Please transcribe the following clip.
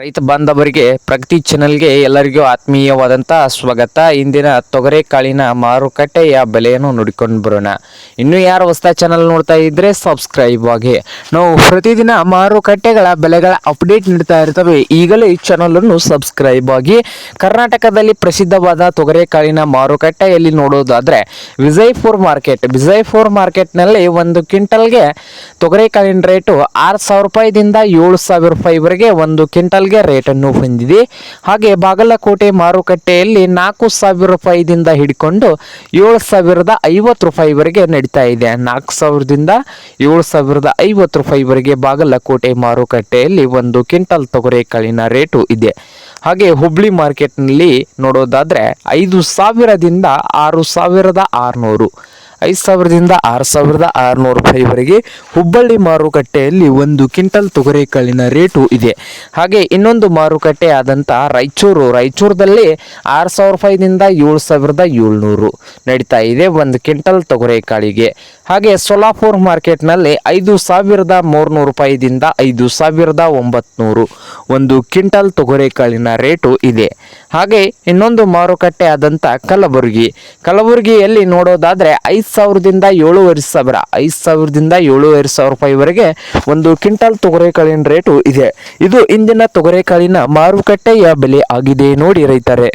ರೈತ ಬಾಂಧವರಿಗೆ ಪ್ರಗತಿ ಚಾನೆಲ್ಗೆ ಎಲ್ಲರಿಗೂ ಆತ್ಮೀಯವಾದಂಥ ಸ್ವಾಗತ. ಇಂದಿನ ತೊಗರೆ ಕಾಳಿನ ಮಾರುಕಟ್ಟೆಯ ಬೆಲೆಯನ್ನು ನೋಡಿಕೊಂಡು ಬರೋಣ. ಇನ್ನು ಯಾರು ಹೊಸ ಚಾನಲ್ ನೋಡ್ತಾ ಇದ್ರೆ ಸಬ್ಸ್ಕ್ರೈಬ್ ಆಗಿ. ನಾವು ಪ್ರತಿದಿನ ಮಾರುಕಟ್ಟೆಗಳ ಬೆಲೆಗಳ ಅಪ್ಡೇಟ್ ನೀಡ್ತಾ ಇರ್ತವೆ. ಈಗಲೇ ಈ ಚಾನಲನ್ನು ಸಬ್ಸ್ಕ್ರೈಬ್ ಆಗಿ. ಕರ್ನಾಟಕದಲ್ಲಿ ಪ್ರಸಿದ್ಧವಾದ ತೊಗರೆ ಕಾಳಿನ ಮಾರುಕಟ್ಟೆಯಲ್ಲಿ ನೋಡೋದಾದ್ರೆ ವಿಜಯಪುರ್ ಮಾರ್ಕೆಟ್ ವಿಜಯಪುರ್ ಮಾರ್ಕೆಟ್ನಲ್ಲಿ ಒಂದು ಕ್ವಿಂಟಲ್ಗೆ ತೊಗರೆಕಾಳಿನ ರೇಟು ಆರು ಸಾವಿರ ರೂಪಾಯಿದಿಂದ ಏಳು ಸಾವಿರ ರೂಪಾಯಿವರೆಗೆ ಒಂದು ಕ್ವಿಂಟಲ್ಗೆ ರೇಟನ್ನು ಹೊಂದಿದೆ. ಹಾಗೆ ಬಾಗಲಕೋಟೆ ಮಾರುಕಟ್ಟೆಯಲ್ಲಿ ನಾಲ್ಕು ಸಾವಿರ ರೂಪಾಯಿದಿಂದ ಹಿಡ್ಕೊಂಡು ಏಳು ಸಾವಿರದ ಐವತ್ತು ರೂಪಾಯಿವರೆಗೆ ನಡೀತಾ ಇದೆ. ನಾಲ್ಕು ಸಾವಿರದಿಂದ ಏಳು ಸಾವಿರದ ಐವತ್ತು ರೂಪಾಯಿವರೆಗೆ ಬಾಗಲಕೋಟೆ ಮಾರುಕಟ್ಟೆಯಲ್ಲಿ ಒಂದು ಕ್ವಿಂಟಲ್ ತೊಗರೆಕಾಳಿನ ರೇಟು ಇದೆ. ಹಾಗೆ ಹುಬ್ಳಿ ಮಾರ್ಕೆಟ್ನಲ್ಲಿ ನೋಡೋದಾದರೆ ಐದು ಸಾವಿರದಿಂದ ಆರು ಸಾವಿರದ ಆರುನೂರು. ಐದು ಸಾವಿರದಿಂದ ಆರು ಸಾವಿರದ ಆರುನೂರು ರೂಪಾಯಿವರೆಗೆ ಹುಬ್ಬಳ್ಳಿ ಮಾರುಕಟ್ಟೆಯಲ್ಲಿ ಒಂದು ಕ್ವಿಂಟಲ್ ತೊಗರೆಕಾಳಿನ ರೇಟು ಇದೆ. ಹಾಗೆ ಇನ್ನೊಂದು ಮಾರುಕಟ್ಟೆ ಆದಂಥ ರಾಯಚೂರು. ರಾಯಚೂರದಲ್ಲಿ ಆರು ಸಾವಿರ ರೂಪಾಯಿದಿಂದ ಏಳು ಸಾವಿರದ ಏಳ್ನೂರು ನಡೀತಾ ಇದೆ ಒಂದು ಕ್ವಿಂಟಲ್ ತೊಗರೆಕಾಳಿಗೆ ಹಾಗೆ ಸೋಲಾಪುರ್ ಮಾರ್ಕೆಟ್ನಲ್ಲಿ ಐದು ಸಾವಿರದ ಮೂರುನೂರು ರೂಪಾಯಿದಿಂದ ಐದು ಸಾವಿರದ ಒಂಬತ್ನೂರು ಒಂದು ಕ್ವಿಂಟಲ್ ತೊಗರಿಕಾಳಿನ ರೇಟು ಇದೆ. ಹಾಗೆ ಇನ್ನೊಂದು ಮಾರುಕಟ್ಟೆ ಆದಂಥ ಕಲಬುರಗಿ. ಕಲಬುರಗಿಯಲ್ಲಿ ನೋಡೋದಾದ್ರೆ ಐದು ಸಾವಿರದಿಂದ ಏಳುವರೆ ಸಾವಿರ, ಐದು ಸಾವಿರದಿಂದ ಏಳುವರೆ ಸಾವಿರ ರೂಪಾಯಿವರೆಗೆ ಒಂದು ಕ್ವಿಂಟಲ್ ತೊಗರೆಕಾಳಿನ ರೇಟು ಇದೆ. ಇದು ಇಂದಿನ ತೊಗರೆಕಾಳಿನ ಮಾರುಕಟ್ಟೆಯ ಬೆಲೆ ಆಗಿದೆ ನೋಡಿ ರೈತರೆ.